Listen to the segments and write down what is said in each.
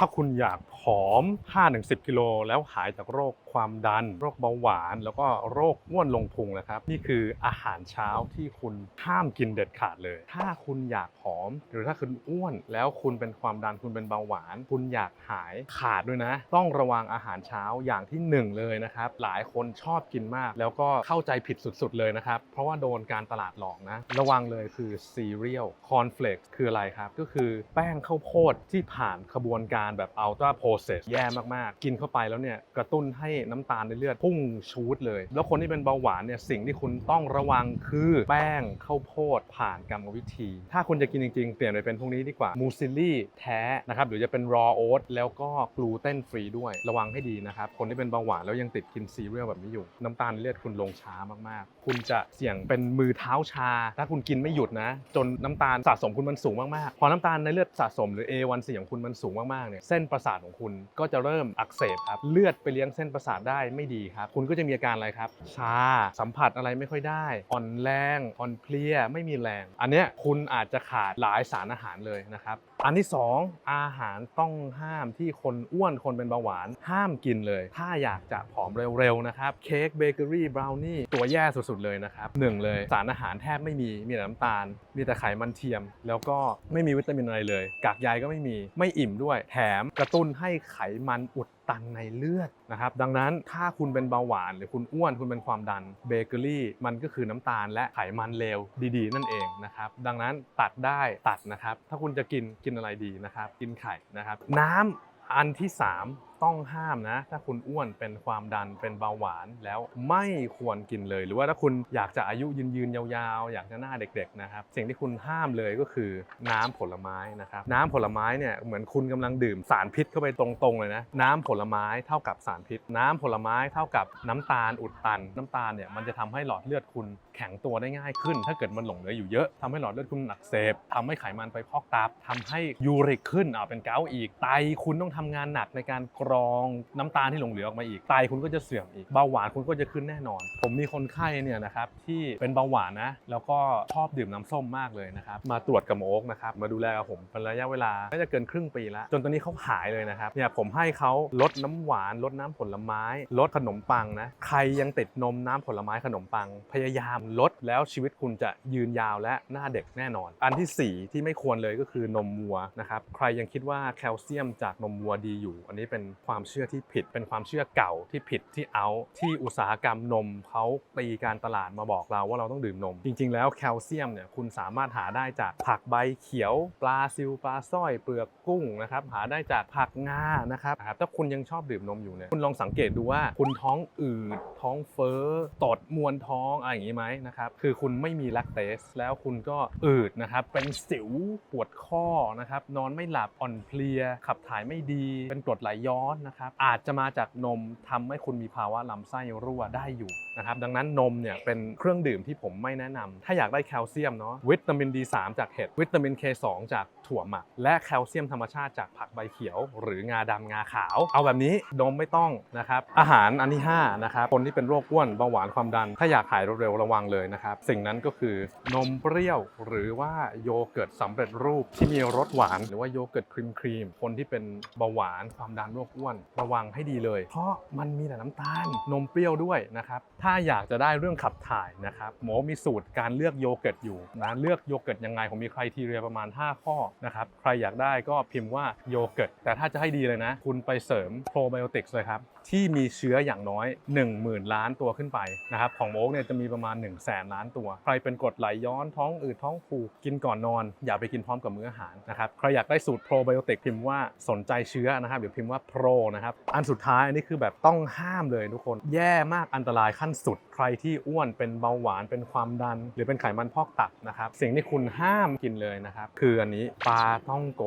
ถ้าคุณอยากผอม 5-10 กิโล แล้วหายจากโรคความดัน โรคเบาหวาน แล้วก็โรคอ้วนลงพุงนะครับ นี่คืออาหารเช้าที่คุณห้ามกินเด็ดขาดเลย ถ้าคุณอยากผอม หรือถ้าคุณอ้วน แล้วคุณเป็นความดันคุณเป็นเบาหวาน คุณอยากหายขาดด้วยนะ ต้องระวังอาหารเช้าอย่างที่หนึ่งเลยนะครับ หลายคนชอบกินมาก แล้วก็เข้าใจผิดสุดๆเลยนะครับ เพราะว่าโดนการตลาดหลอกนะ ระวังเลยคือซีเรียลคอนเฟล็กคืออะไรครับ ก็คือแป้งข้าวโพดที่ผ่านขบวนการแบบอัลตราโปรเซสแย่มากๆ กินเข้าไปแล้วเนี่ยกระตุ้นให้น้ำตาลในเลือดพุ่งชูดเลย แล้วคนที่เป็นเบาหวานเนี่ยสิ่งที่คุณต้องระวังคือแป้งข้าวโพดผ่านกรรมวิธี ถ้าคุณจะกินจริงๆ เปลี่ยนไปเป็นพวกนี้ดีกว่ามูซิลี่แท้นะครับหรือจะเป็นรอโอ๊ตแล้วก็กลูเตนฟรีด้วยระวังให้ดีนะครับคนที่เป็นเบาหวานแล้วยังติดกินซีเรียลแบบนี้อยู่ น้ำตาลในเลือดคุณลงช้ามากๆ คุณจะเสี่ยงเป็นมือเท้าชา ถ้าคุณกินไม่หยุดนะ จนน้ำตาลสะสมคุณมันสูงมากๆพอน้ำตาลในเลือดสะสมหรือ A1C ของคุณมันสูงมากๆเนี่ยเส้นประสาทของคุณก็จะเริ่มอักเสบครับเลือดไปเลี้ยงเส้นประสาทได้ไม่ดีครับ คุณก็จะมีอาการอะไรครับ ชา สัมผัสอะไรไม่ค่อยได้ อ่อนแรง อ่อนเพลีย ไม่มีแรง อันเนี้ยคุณอาจจะขาดหลายสารอาหารเลยนะครับ อันที่ 2 อาหารต้องห้ามที่คนอ้วนคนเป็นเบาหวานห้ามกินเลย ถ้าอยากจะผอมเร็วๆนะครับเค้กเบเกอรี่บราวนี่ตัวแย่สุดๆเลยนะครับหนึ่งเลยสารอาหารแทบไม่มีมีแต่น้ำตาล มีแต่ไขมันเทียม แล้วก็ไม่มีวิตามินอะไรเลย กากใยก็ไม่มีไม่อิ่มด้วย แถมกระตุ้นให้ไขมันอุด ตันในเลือดนะครับดังนั้นถ้าคุณเป็นเบาหวาน หรือคุณอ้วนคุณเป็นความดันเบเกอรี่มันก็คือน้ำตาลและไขมันเลวดีๆ นั่นเองนะครับดังนั้นตัดได้ตัดนะครับ ถ้าคุณจะกินกินอะไรดีนะครับ กินไข่นะครับ น้ำอันที่ 3ต้องห้ามนะ ถ้าคุณอ้วนเป็นความดันเป็นเบาหวานแล้วไม่ควรกินเลย หรือว่าถ้าคุณอยากจะอายุยืนยืนยาวๆ อยากจะหน้าเด็กๆนะครับสิ่งที่คุณห้ามเลยก็คือน้ำผลไม้นะครับน้ำผลไม้เนี่ยเหมือนคุณกำลังดื่มสารพิษเข้าไปตรงๆเลยนะน้ำผลไม้เท่ากับสารพิษ น้ำผลไม้เท่ากับน้ำตาลอุดตัน น้ำตาลเนี่ยมันจะทำให้หลอดเลือดคุณแข็งตัวได้ง่ายขึ้น ถ้าเกิดมันหลงเหลืออยู่เยอะทำให้หลอดเลือดคุณอักเสบทำให้ไขมันไปพอกตับทำให้ยูริกขึ้นอ่าเป็นเกาอีกไตคุณต้องทำงานหนักในการกรองน้ำตาลที่หลงเหลือออกมาอีกไตคุณก็จะเสื่อมอีกเบาหวานคุณก็จะขึ้นแน่นอน ผมมีคนไข้เนี่ยนะครับที่เป็นเบาหวานนะ แล้วก็ชอบดื่มน้ำส้มมากเลยนะครับมาตรวจกับหมอโอ๊กนะครับมาดูแลกับผมเป็นระยะเวลาน่าจะเกินครึ่งปีแล้วจนตอนนี้เขาหายเลยนะครับเนี่ยผมให้เขาลดน้ำหวานลดน้ำผลไม้ ลดขนมปังนะใครยังติดนมน้ำผลไม้ขนมปัง พยายามลดแล้วชีวิตคุณจะยืนยาวและหน้าเด็กแน่นอน อันที่สี่ที่ไม่ควรเลยก็คือนมวัวนะครับใครยังคิดว่าแคลเซียมจากนมวัวดีอยู่ อันนี้เป็นความเชื่อที่ผิด เป็นความเชื่อเก่าที่ผิดที่เอาที่อุตสาหกรรมนมเขาตีการตลาดมาบอกเราว่าเราต้องดื่มนม จริง ๆ แล้วแคลเซียมเนี่ยคุณสามารถหาได้จากผักใบเขียว ปลาซิวปลาสร้อยเปลือกกุ้งนะครับหาได้จากผักงานะครับถ้าคุณยังชอบดื่มนมอยู่เนี่ยคุณลองสังเกตดูว่าคุณท้องอืดท้องเฟ้อตดมวนท้องอะไรอย่างนี้ไหมนะครับคือคุณไม่มีแลคเตสแล้วคุณก็อืดนะครับเป็นสิวปวดข้อนะครับนอนไม่หลับอ่อนเพลียขับถ่ายไม่ดี เป็นกรดไหลย้อนนะครับอาจจะมาจากนมทำให้คุณมีภาวะลำไส้รั่วได้อยู่นะครับดังนั้นนมเนี่ยเป็นเครื่องดื่มที่ผมไม่แนะนำถ้าอยากได้แคลเซียมเนาะวิตามิน D3 จากเห็ดวิตามิน K2 จากถั่วหมัก และแคลเซียมธรรมชาติจากผักใบเขียว หรืองาดำงาขาว เอาแบบนี้นมไม่ต้องนะครับอาหารอันที่5นะครับคนที่เป็นโรคอ้วนเบาหวานความดัน ถ้าอยากหายเร็วๆระวังเลยนะครับสิ่งนั้นก็คือนมเปรี้ยวหรือว่าโยเกิร์ตสำเร็จรูปที่มีรสหวาน หรือว่าโยเกิร์ตครีมครีมคนที่เป็นเบาหวานความดันโรคอ้วนระวังให้ดีเลย เพราะมันมีแต่น้ำตาลนมเปรี้ยวด้วยนะครับถ้าอยากจะได้เรื่องขับถ่ายนะครับหมอมีสูตรการเลือกโยเกิร์ตอยู่นะเลือกโยเกิร์ตยังไงผมมีใครทีเรียประมาณ 5 ข้อนะครับใครอยากได้ก็พิมพ์ว่าโยเกิร์ตแต่ถ้าจะให้ดีเลยนะ คุณไปเสริมโปรไบโอติกส์เลยครับที่มีเชื้ออย่างน้อย 10,000 ล้านตัวขึ้นไปนะครับของโมกเนี่ยจะมีประมาณ 1 0 0 0 0แสนล้านตัว ใครเป็นกรดไหลย้อนท้องอืดท้องผูกกินก่อนนอน อย่าไปกินพร้อมกับมื้ออาหารนะครับใครอยากได้สูตรโปรไบโอติกพิมพ์ว่าสนใจเชื้อนะครับเดี๋ยวพิมพ์ว่าโปรนะครับ อันสุดท้ายอันนี้คือแบบต้องห้ามเลยทุกคน แย่มากอันตรายขั้นสุด ใครที่อ้วนเป็นเบาหวานเป็นความดัน หรือเป็นไขมันพอกตับนะครับ สิ่งที่คุณห้ามกินเลยนะครับ คืออันนี้ปลาต้องโก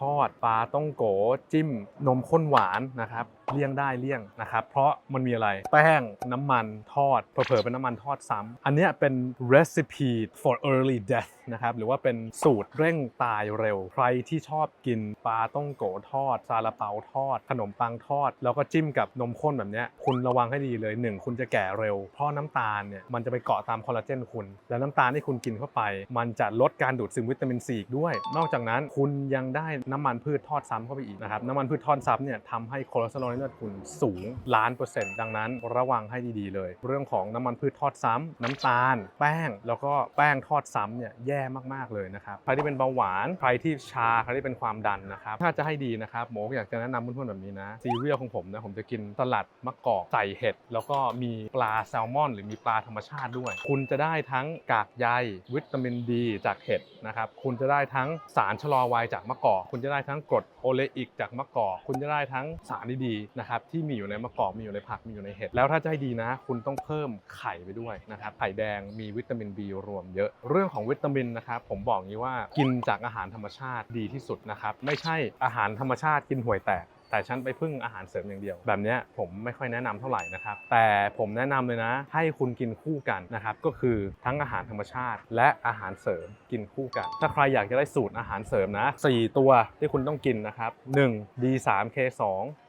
ทอดปลาต้องโกจิ้มนมข้นหวานนะครับเลี่ยงได้เลี่ยงนะครับ เพราะมันมีอะไรแป้งน้ำมันทอดเผลอๆเป็นน้ำมันทอดซ้ำอันนี้เป็น recipe for early death นะครับหรือว่าเป็นสูตรเร่งตายเร็ว ใครที่ชอบกินปลาต้องโกทอดซาลาเปาทอด ขนมปังทอด แล้วก็จิ้มกับนมข้นแบบนี้คุณระวังให้ดีเลยหนึ่งคุณจะแก่เร็ว เพราะน้ำตาลเนี่ยมันจะไปเกาะตามคอลลาเจนคุณ แล้วน้ำตาลที่คุณกินเข้าไป มันจะลดการดูดซึมวิตามินซีอีกด้วย นอกจากนั้นคุณยังได้น้ำมันพืชทอดซ้ำเข้าไปอีกนะครับน้ำมันพืชทอดซ้ำเนี่ยทำให้คอเลสเตอรอลในเลือดคุณสูงล้านเปอร์เซ็นต์ดังนั้นระวังให้ดีๆเลย เรื่องของน้ำมันพืชทอดซ้ำน้ำตาล แป้ง แล้วก็แป้งทอดซ้ำเนี่ยแย่มากๆเลยนะครับใครที่เป็นเบาหวานใครที่ชาใครที่เป็นความดันนะครับถ้าจะให้ดีนะครับหมออยากจะแนะนำเพื่อนๆแบบนี้นะซีเรียลของผมนะผมจะกินสลัดมะกอกใส่เห็ดแล้วก็มีปลาแซลมอน หรือมีปลาธรรมชาติด้วย คุณจะได้ทั้งกากใยวิตามินดีจากเห็ดนะครับคุณจะได้ทั้งสารชะลอวัยจากมะกอกคุณจะได้ทั้งกรดโอเลอิกจากมะกอก คุณจะได้ทั้งสารดีๆนะครับที่มีอยู่ในมะกอกมีอยู่ในผักมีอยู่ในเห็ดแล้วถ้าจะให้ดีนะ คุณต้องเพิ่มไข่ไปด้วยนะครับไข่แดงมีวิตามิน B รวมเยอะ เรื่องของวิตามินนะครับผมบอกงี้ว่ากินจากอาหารธรรมชาติดีที่สุดนะครับไม่ใช่อาหารธรรมชาติกินห่วยแตก แต่ฉันไปพึ่งอาหารเสริมอย่างเดียว แบบนี้ผมไม่ค่อยแนะนำเท่าไหร่นะครับ แต่ผมแนะนำเลยนะ ให้คุณกินคู่กันนะครับ ก็คือทั้งอาหารธรรมชาติ และอาหารเสริมกินคู่กัน ถ้าใครอยากจะได้สูตรอาหารเสริมนะ 4 ตัวที่คุณต้องกินนะครับ 1 D3K2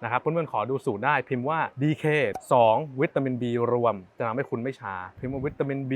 นะครับเพื่อนๆขอดูสูตรได้พิมพ์ว่า DK 2 วิตามิน B รวม จะทำให้คุณไม่ชา พิมพ์ว่าวิตามิน B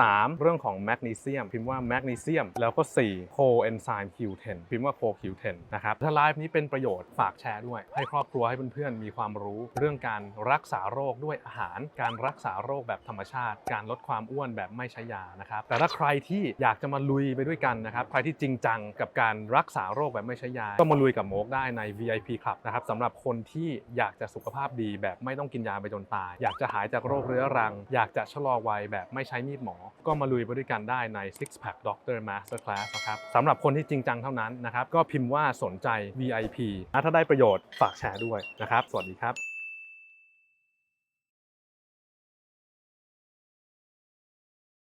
3 เรื่องของแมกนีเซียม พิมพ์ว่าแมกนีเซียม แล้วก็4โคเอนไซม์ Q10 พิมพ์ว่าโค Q10 นะครับถ้าไลฟ์นี้เป็นประโยชน์ฝากแชร์ด้วยให้ครอบครัวให้เพื่อนๆมีความรู้ เรื่องการรักษาโรคด้วยอาหาร การรักษาโรคแบบธรรมชาติ การลดความอ้วนแบบไม่ใช้ยานะครับแต่ถ้าใครที่อยากจะมาลุยไปด้วยกันนะครับใครที่จริงจังกับการรักษาโรคแบบไม่ใช้ยา ก็มาลุยกับโมกได้ใน VIP Club นะครับสำหรับคนที่อยากจะสุขภาพดีแบบไม่ต้องกินยาไปจนตาย อยากจะหายจากโรคเรื้อรัง อยากจะชะลอวัยแบบไม่ใช้มีดหมอ ก็มาลุยไปด้วยกันได้ใน Six Pack Doctor Master Class นะครับสำหรับคนที่จริงจังเท่านั้นนะครับก็พิมพ์ว่าสนใจ VIP นะถ้าได้ประโยชน์ฝากแชร์ด้วยนะครับ สวัสดีครับ